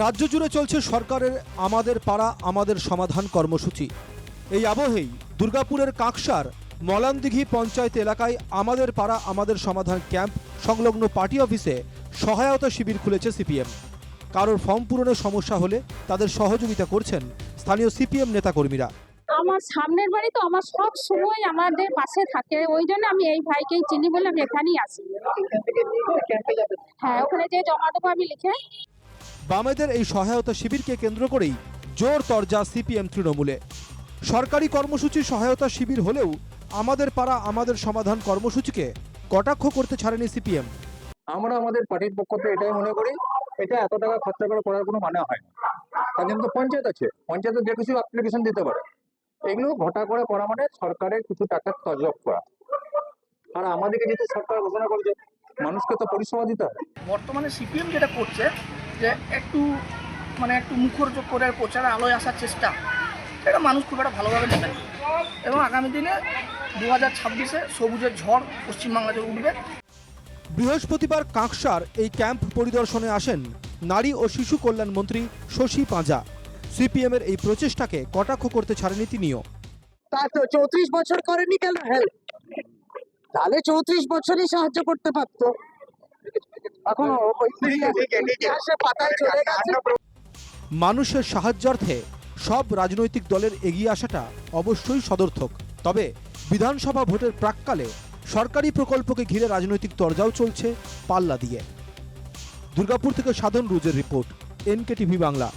রাজ্য জুড়ে চলছে সরকারের আমাদের পাড়া, আমাদের সমাধান কর্মসূচি। এই আবহেই দুর্গাপুরের কাকসার, মলানদিঘি পঞ্চায়েত এলাকায় আমাদের পাড়া, আমাদের সমাধান ক্যাম্প সংলগ্ন পার্টি অফিসে সহায়তা শিবির খুলেছে সিপিএম। কারোর ফর্ম পূরণের সমস্যা হলে তাদের সহযোগিতা করছেন স্থানীয় সিপিএম নেতাকর্মীরা। আমার সামনের বাড়ি তো আমার সব সময় আমাদের পাশে থাকে, ওই জন্য আমি এই ভাইকেই চিনি বলে আমি এখানেই আসি। হ্যাঁ ওখানে যে জমা দেবো আমি লিখে বামেদের এই সহায়তা শিবিরকে কেন্দ্র করেই জোর তরজা সিপিএম তৃণমূলে। সরকারি কর্মসূচির সহায়তা শিবির হলেও আমাদের পাড়া আমাদের সমাধান কর্মসূচিকে কটাক্ষ করতে ছাড়েনি সিপিএম। আমরা আমাদের পার্টির পক্ষ থেকে এটাই মনে করি এটা এত টাকা খরচা করে করার কোনো মানে হয় না। তার জন্য তো পঞ্চায়েত আছে পঞ্চায়েতে যে কিছু অ্যাপ্লিকেশন দিতে পারে। এগুলো ঘটা করে করা মানে সরকারের কিছু টাকা তজব করা। আর আমাদেরকে যেহেতু সরকার ঘোষণা করেছে মানুষকে তো পরিষেবা দিতে হবে। বর্তমানে সিপিএম যেটা করছে যে একটু মানে একটু মুখরোচক করে প্রচারে আলোয় আসার চেষ্টা এটা মানুষ খুব একটা ভালোভাবে নেবে এবং আগামী দিনে দু হাজার ছাব্বিশে সবুজের ঝড় পশ্চিমবাংলা জুড়ে উঠবে। বৃহস্পতিবার কাঁকসার এই ক্যাম্প পরিদর্শনে আসেন নারী ও শিশু কল্যাণ মন্ত্রী শশী পাঁজা। সিপিএমের এই প্রচেষ্টাকে কটাক্ষ করতে ছাড়েনি তিনিও। তা তো চৌত্রিশ বছর করেনি কেন? হেল্প তাহলে চৌত্রিশ বছরই সাহায্য করতে পারতো। এখন ইতিহাসে পাতায় চলে গেছে। মানুষের সাহায্যার্থে সব রাজনৈতিক দলের এগিয়ে আসাটা অবশ্যই সদর্থক। তবে বিধানসভা ভোটের প্রাককালে সরকারি প্রকল্পকে ঘিরে রাজনৈতিক তরজাও চলছে পাল্লা দিয়ে। দুর্গাপুর থেকে সাধন রুজের রিপোর্ট এনকে টিভি বাংলা।